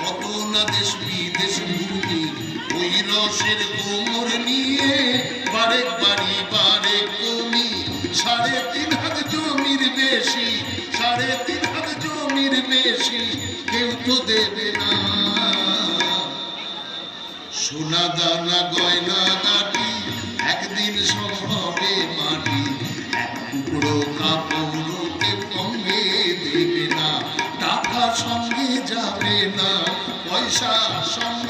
কত না দেশ বিদেশ ভূমি ওই রসের কোমর নিয়ে বারেক বাড়ি, বারেক কমি। সাড়ে তিন হাত জমির বেশি, সাড়ে তিন হাত জমির বেশি, কেউ তো দেবে না। সোনা দানা, গয়না কাটি একদিন সব হবে মাটি। পয়সা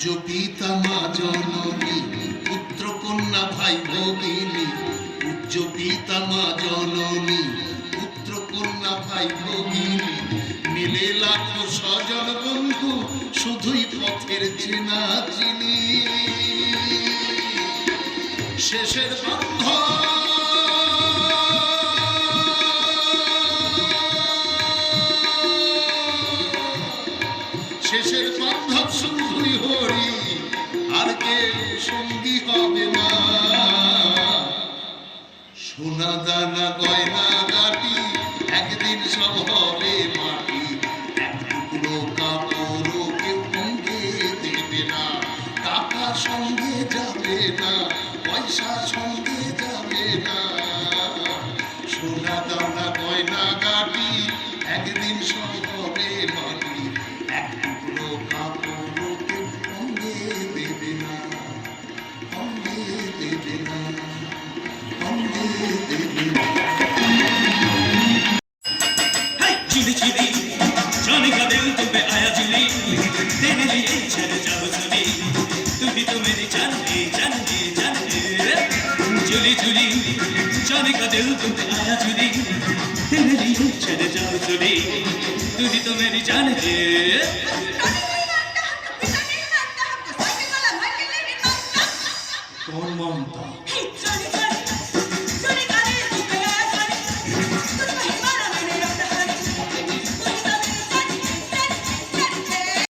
উচ্চ পিতা মা জননী, পুত্র কন্যা ভাই ভগিনী উচ্চ পিতা মা জননী, পুত্র কন্যা ভাই ভগিনী, মিলে লাখো স্বজন বন্ধু, শুধুই পথের চেনা চিনি শেষের বন্ধন শেষের বান্ধব শুধুই সোনা দানা গয়না গাটি একদিন সব হবে মাটি। এক টুকরো কাপড় কেউ সঙ্গে দেবে না। টাকা সঙ্গে যাবে না, পয়সা সঙ্গে যাবে না। সোনা দানা গয়না গাটি একদিন সব चुली चुली जाने का दिल तुमने आया चुली तेरे लिए चले जाओ चुली तुझे तो मेरी जान है कौन ममता